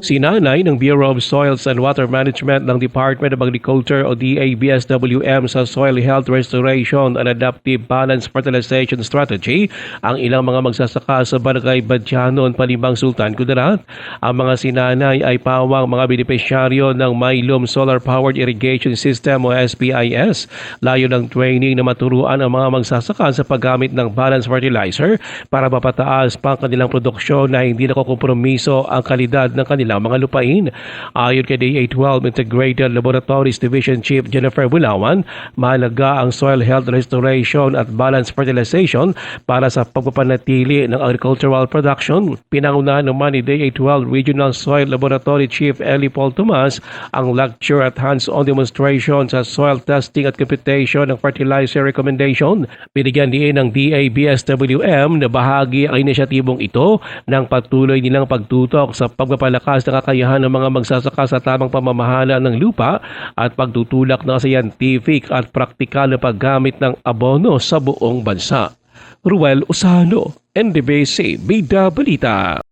Sinanay ng Bureau of Soils and Water Management ng Department of Agriculture o DABSWM sa Soil Health Restoration and Adaptive Balance Fertilization Strategy ang ilang mga magsasaka sa Barangay Badyanon, Panibang Sultan, Kudarat. Ang mga sinanay ay pawang mga benepisyaryo ng Mailum Solar Powered Irrigation System o SPIS. Layo ng training na maturuan ang mga magsasaka sa paggamit ng balance fertilizer para mapataas pa ang kanilang produksyon na hindi nakukompromiso ang kalidad ng kanilang mga lupain. Ayon kay DA12 Integrated Laboratories Division Chief Jennifer Bulawan, mahalaga ang soil health restoration at balance fertilization para sa pagpapanatili ng agricultural production. Pinangunahan naman ni DA12 Regional Soil Laboratory Chief Eli Paul Tomas ang lecture at hands-on demonstration sa soil testing at computation ng fertilizer recommendation. Binigyan din ng DABSWM na bahagi ang inisyatibong ito ng patuloy nilang pagtutok sa pagpapalakas ng kakayahan ng mga magsasaka sa tamang pamamahala ng lupa at pagtutulak ng scientific at praktikal na paggamit ng abono sa buong bansa. Ruel Usano, NDBC, Bida Balita.